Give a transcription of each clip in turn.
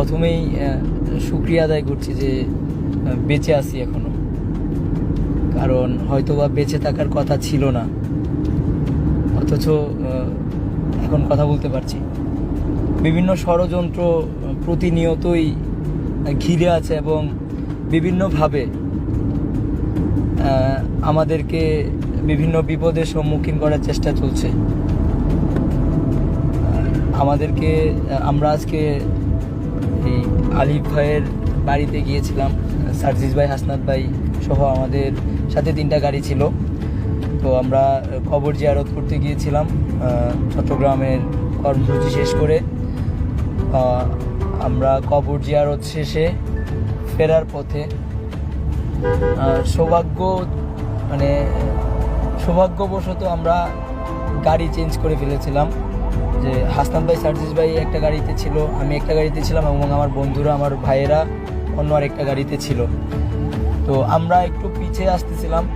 প্রথমেই সুক্রিয়া আদায় করছি যে বেঁচে আছি এখনও। কারণ হয়তোবা বেঁচে থাকার কথা ছিল না। অথচ এখন কথা বলতে পারছি। বিভিন্ন ষড়যন্ত্র প্রতিনিয়তই ঘিরে আছে এবং বিভিন্নভাবে আমাদেরকে বিভিন্ন বিপদের সম্মুখীন করার চেষ্টা চলছে। আমাদেরকে আমরা আজকে আলিফ ভাইয়ের বাড়িতে গিয়েছিলাম, সার্জিস ভাই, হাসনাত ভাই সহ আমাদের সাথে তিনটা গাড়ি ছিল। তো আমরা কবর জিয়ারত করতে গিয়েছিলাম চট্টগ্রামের কর্মসূচি শেষ করে। আমরা কবর জিয়ারত শেষে ফেরার পথে সৌভাগ্য মানে সৌভাগ্যবশত আমরা গাড়ি চেঞ্জ করে ফেলেছিলাম। যে হাসনান ভাই, সার্জিস ভাই একটা গাড়িতে ছিল, আমি একটা গাড়িতে ছিলাম এবং আমার বন্ধুরা, আমার ভাইয়েরা অন্য আর একটা গাড়িতে ছিল। তো আমরা একটু পিছিয়ে আসতেছিলাম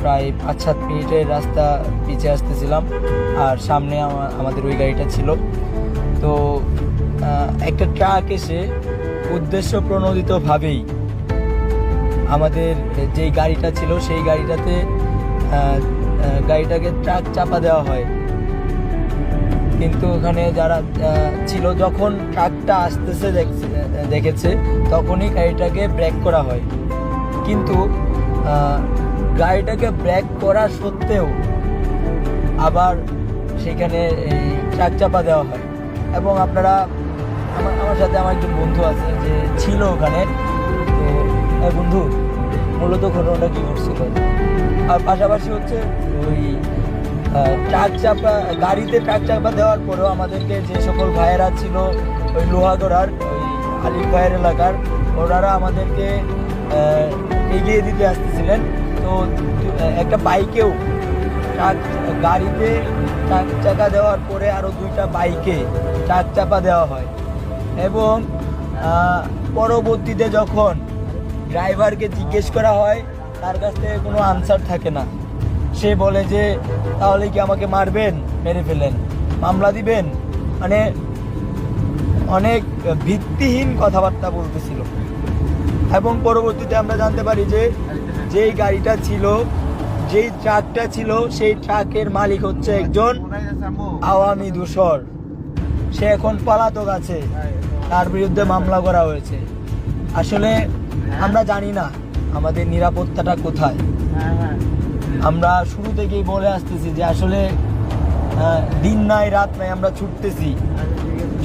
প্রায় পাঁচ সাত মিনিটের রাস্তা পিছিয়ে আসতেছিলাম, আর সামনে আমা- আমাদের ওই গাড়িটা ছিল। তো একটা ট্রাক এসে উদ্দেশ্য প্রণোদিতভাবেই আমাদের যেই গাড়িটা ছিল, সেই গাড়িটাতে গাড়িটাকে ট্রাক চাপা দেওয়া হয়। কিন্তু ওখানে যারা ছিল যখন ট্রাকটা আসতেছে দেখছে- তখনই গাড়িটাকে ব্রেক করা হয়। কিন্তু গাড়িটাকে ব্রেক করা সত্ত্বেও আবার সেখানে এই ট্রাক চাপা দেওয়া হয়। এবং আপনারা, আমার আমার সাথে আমার একজন বন্ধু আছে যে ছিল ওখানে। তো বন্ধু, মূলত ঘটনাটা কী ঘটছিল? আর পাশাপাশি হচ্ছে ওই ট্রাক চাপা, গাড়িতে ট্রাক চাপা দেওয়ার পরেও আমাদেরকে যে সকল ভাইয়েরা ছিল, ওই লোহাগড়ার, ওই আলিফ ভাইয়ের এলাকার, ওনারা আমাদেরকে এগিয়ে দিতে আসতেছিলেন। তো একটা বাইকেও ট্রাক গাড়িতে ট্রাক চাকা দেওয়ার পরে আরও দুইটা বাইকে ট্রাক চাপা দেওয়া হয়। এবং পরবর্তীতে যখন ড্রাইভারকে জিজ্ঞেস করা হয়, তার কাছ থেকে কোনো আনসার থাকে না। সে বলে যে, তাহলে কি আমাকে মারবেন? মেরে ফেলেন মামলা দিবেন? মানে অনেক ভিত্তিহীন কথাবার্তা বলতেছিল। এবং পরবর্তীতে আমরা জানতে পারি যে, যেই গাড়িটা ছিল, যেই ট্রাকটা ছিল, সেই ট্রাকের মালিক হচ্ছে একজন আওয়ামী দূষর। সে এখন পলাতক আছে। তার বিরুদ্ধে মামলা করা হয়েছে। আসলে আমরা জানি না আমাদের নিরাপত্তাটা কোথায়। আমরা শুরু থেকেই বলে আসতেছি যে আসলে দিন নাই, রাত নাই আমরা ছুটতেছি।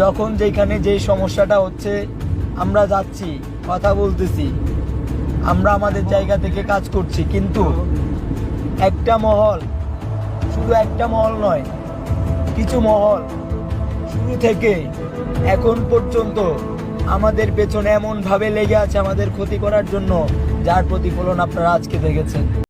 যখন যেখানে যেই সমস্যাটা হচ্ছে, আমরা যাচ্ছি, কথা বলতেছি। আমরা আমাদের জায়গা থেকে কাজ করছি, কিন্তু একটা মহল শুধু একটা মহল নয়, কিছু মহল শুরু থেকে এখন পর্যন্ত আমাদের পেছনে এমনভাবে লেগে আছে আমাদের ক্ষতি করার জন্য, যার প্রতিফলন আপনারা আজকে দেখেছেন।